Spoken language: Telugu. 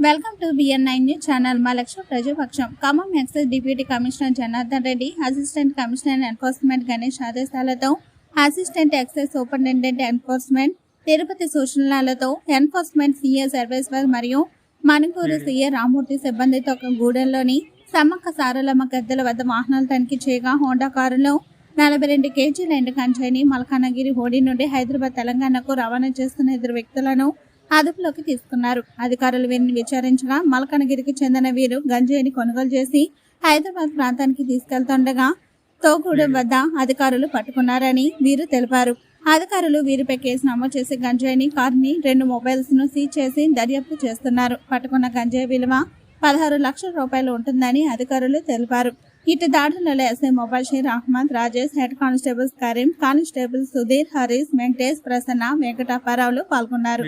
Welcome to B N nine news channel మా Lakshya ప్రజాపక్షం. Khammam excise deputy commissioner Janardhan Reddy assistant commissioner enforcement Ganesh ఆదేశాలతో assistant excise superintendent enforcement Tirupati సూచనలతో ఎన్ఫోర్స్మెంట్ సీఏ సర్వేశ్వర్ మరియు మణిపూర్ సీఏ రామూర్తి సిబ్బందితో గూడెంలోని సమ్మక్క సారలమ్మ గద్దెల వద్ద వాహనాలు తనిఖీ చేయగా హోండా కారులో నలభై రెండు కేజీల ఎండు కంచాయిని మల్కానగిరి హోడీ నుండి హైదరాబాద్ తెలంగాణకు రవాణా చేస్తున్న ఇద్దరు వ్యక్తులను అదుపులోకి తీసుకున్నారు. అధికారులు వీరిని విచారించగా మల్కనగిరికి చెందిన వీరు గంజాయిని కొనుగోలు చేసి హైదరాబాద్ ప్రాంతానికి తీసుకెళ్తుండగా తోగూడెం వద్ద అధికారులు పట్టుకున్నారని వీరు తెలిపారు. అధికారులు వీరిపై కేసు నమోదు చేసి గంజాయిని కారుని రెండు మొబైల్స్ను సీజ్ చేసి దర్యాప్తు చేస్తున్నారు. పట్టుకున్న గంజాయి విలువ పదహారు లక్షల రూపాయలు ఉంటుందని అధికారులు తెలిపారు. ఇటు దాడులలో SI mobile Sher Ahmed Rajesh head constables Karim constable Sudheer Harish Venkatesh Prasanna వెంకటాపారావులు పాల్గొన్నారు.